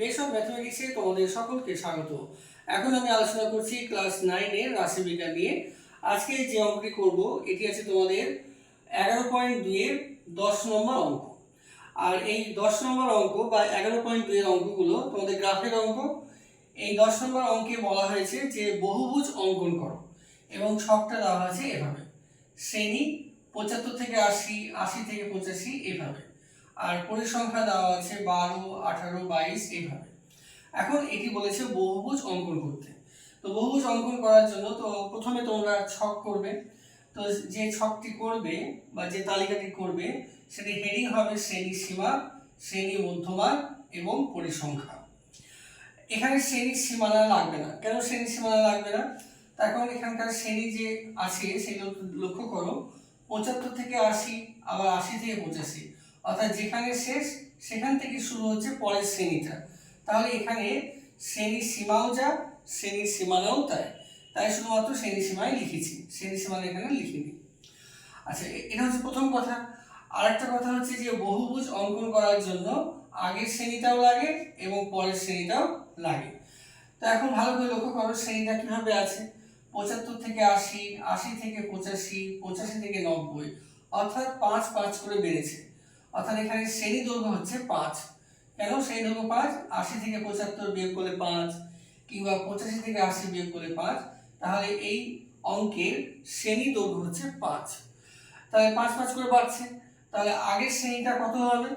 Base of ম্যাথমেটিক্সে তোমাদের সকলকে স্বাগত। এখন আমি আলোচনা করছি ক্লাস নাইনের রাশিবিজ্ঞান নিয়ে। আজকে যে অঙ্কটি করব, এটি আছে তোমাদের এগারো পয়েন্ট দুইয়ের দশ নম্বর অঙ্ক। আর এই দশ নম্বর অঙ্ক বা এগারো পয়েন্ট দুইয়ের অঙ্কগুলো, তোমাদের গ্রাফের অঙ্ক, এই দশ নম্বর অঙ্কে বলা হয়েছে যে বহুভুজ অঙ্কন করো, এবং ছকটা দেওয়া আছে এভাবে। শ্রেণি পঁচাত্তর থেকে আশি আশি থেকে পঁচাশি এভাবে। আর পরিসংখ্যা দেওয়া আছে বারো, আঠারো, বাইশ, এইভাবে। এখন এটি বলেছে বহুভুজ অঙ্কন করতে। তো বহুভুজ অঙ্কন করার জন্য তো প্রথমে তোমরা ছক করবে। তো যে ছকটি করবে বা যে তালিকাটি করবে, সেটি হেডিং হবে শ্রেণি সীমা, শ্রেণি মধ্যমান এবং পরিসংখ্যা। এখানে শ্রেণির সীমানা লাগবে না। কেন শ্রেণির সীমানা লাগবে না? তার এখানকার শ্রেণি যে আছে, সেগুলো লক্ষ্য করো। পঁচাত্তর থেকে আশি, আবার আশি থেকে পঁচাশি। অর্থাৎ যেখানে শেষ, সেখান থেকে শুরু হচ্ছে পরের শ্রেণীটা। তাহলে এখানে শ্রেণির সীমাও যা শ্রেণির সীমানাও তাই তাই শুধুমাত্র শ্রেণি সীমায় লিখেছি। শ্রেণি সীমানা এখানে লিখিনি। আচ্ছা এটা হচ্ছে প্রথম কথা। আরেকটা কথা হচ্ছে যে বহুভুজ অঙ্কন করার জন্য আগের শ্রেণীটাও লাগে এবং পরের শ্রেণীটাও লাগে। তো এখন ভালো করে লক্ষ্য করো, শ্রেণীটা কীভাবে আছে? পঁচাত্তর থেকে আশি আশি থেকে পঁচাশি পঁচাশি থেকে নব্বই, অর্থাৎ পাঁচ পাঁচ করে বেড়েছে। অর্থাৎ এখানে শ্রেণি দৈর্ঘ্য হচ্ছে পাঁচ। কেন শ্রেণি দৈর্ঘ্য পাঁচ? আশি থেকে পঁচাত্তর বিয়োগ করলে পাঁচ কিংবা পঁচাশি থেকে আশি বিয়োগ করলে পাঁচ, তাহলে এই অঙ্কের শ্রেণি দৈর্ঘ্য হচ্ছে পাঁচ। তাহলে পাঁচ পাঁচ করে বাড়ছে। তাহলে আগের শ্রেণীটা কত হবে?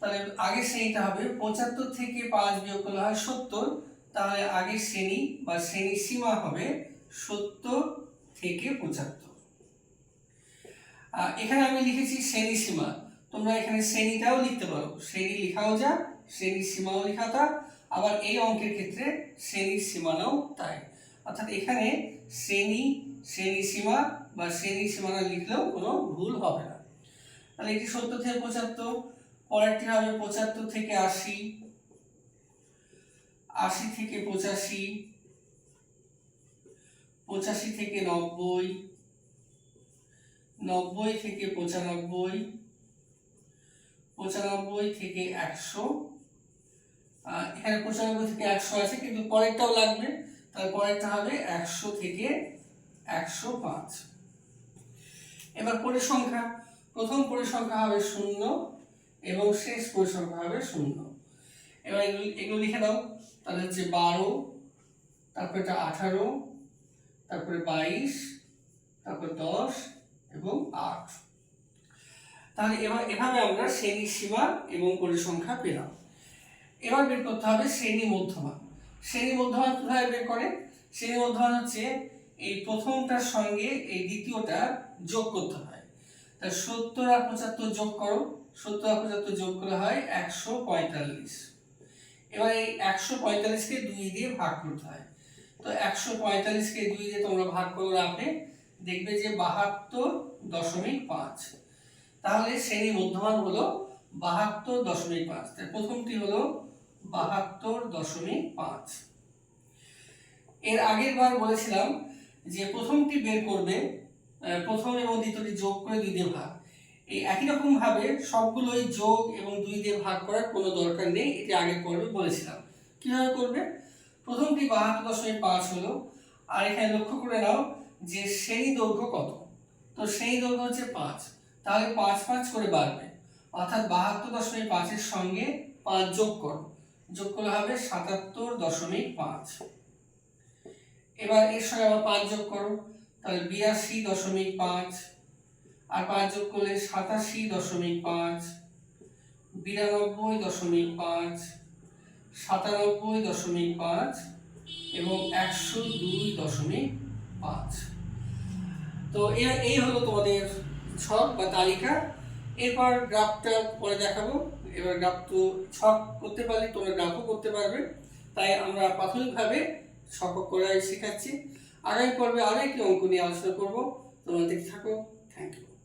তাহলে আগের শ্রেণীটা হবে পঁচাত্তর থেকে পাঁচ বিয়োগ করলে হয় সত্তর। তাহলে আগের শ্রেণি বা শ্রেণির সীমা হবে সত্তর থেকে পঁচাত্তর। এখানে আমি লিখেছি শ্রেণি সীমা। তোমরা এখানে শ্রেণীটাও লিখতে পারো। শ্রেণি লেখাও যা শ্রেণির সীমাও লেখা তা, আবার এই অঙ্কের ক্ষেত্রে শ্রেণির সীমানাও তাই। অর্থাৎ এখানে শ্রেণি শ্রেণি সীমা বা শ্রেণি সীমানা লিখলেও কোনো ভুল হবে না। তাহলে এটি সত্তর থেকে পঁচাত্তর পরেরটি হবে পঁচাত্তর থেকে আশি আশি থেকে পঁচাশি পঁচাশি থেকে নব্বই নব্বই থেকে পঁচানব্বই পঁচানব্বই থেকে একশো। এখানে পঁচানব্বই থেকে একশো আছে, কিন্তু পরেরটাও লাগবে। তাহলে পরেরটা হবে একশো থেকে একশো পাঁচ। এবার পরিসংখ্যা। প্রথম পরিসংখ্যা হবে শূন্য এবং শেষ পরিসংখ্যা হবে শূন্য। এবার এগুলো এগুলো লিখে দাও তাহলে হচ্ছে বারো, তারপরে এটা আঠারো, তারপরে বাইশ, তারপর দশ এবং আট। তাহলে এবার এভাবে আমরা শ্রেণি সীমা এবং পরিসংখ্যা পেলাম। এবার বের করতে হবে শ্রেণি মধ্যমান। শ্রেণি মধ্যমান কীভাবে বের করে? শ্রেণি মধ্যমান হচ্ছে এই প্রথমটার সঙ্গে এই দ্বিতীয়টা যোগ করতে হয়। তা সত্তর আর পঁচাত্তর যোগ করো। সত্তর আর পঁচাত্তর যোগ করলে হয় একশো পঁয়তাল্লিশ। এবার এই একশো পঁয়তাল্লিশকে দুই দিয়ে ভাগ করতে হয়। তো একশো পঁয়তাল্লিশকে দুই দিয়ে তোমরা ভাগ করো রাখে দেখবে যে বাহাত্তর দশমিক পাঁচ। তাহলে শ্রেণি মধ্যমান হলো বাহাত্তর দশমিক পাঁচ। তাই প্রথমটি হলো বাহাত্তর দশমিক পাঁচ। এর আগের বার বলেছিলাম যে প্রথমটি বের করবে প্রথম এবং দ্বিতীয়টি যোগ করে দুই দিয়ে ভাগ। এই একই রকম ভাবে সবগুলোই যোগ এবং দুই দিয়ে ভাগ করার কোনো দরকার নেই, এটি আগের পর্বে বলেছিলাম। কীভাবে করবে? প্রথমটি বাহাত্তর দশমিক পাঁচ হলো, আর এখানে লক্ষ্য করে নাও যে শ্রেণি দৈর্ঘ্য কত। তো শ্রেণি দৈর্ঘ্য হচ্ছে পাঁচ। তাহলে পাঁচ পাঁচ করে বাড়বে। অর্থাৎ বাহাত্তর দশমিক পাঁচের সঙ্গে পাঁচ যোগ করো। যোগ করলে হবে সাতাত্তর দশমিক পাঁচ। এবার এর সঙ্গে আবার পাঁচ যোগ করো। তাহলে বিরাশি দশমিক পাঁচ। আর পাঁচ যোগ করলে সাতাশি দশমিক পাঁচ। বিরানব্বই দশমিক পাঁচ। সাতানব্বই দশমিক পাঁচ এবং একশো দুই দশমিক পাঁচ। তো এই হলো তোমাদের ছক বা তালিকা। এরপর গ্রাফটা পরে দেখাবো। এবার গ্রাফ তো ছক করতে পারলে তোমরা গ্রাফও করতে পারবে। তাই আমরা প্রাথমিকভাবে ছক করাই শেখাচ্ছি। আগামী পর্বে আরও একটি অঙ্ক নিয়ে আলোচনা করব। তোমরা দেখতে থাকো। Thank you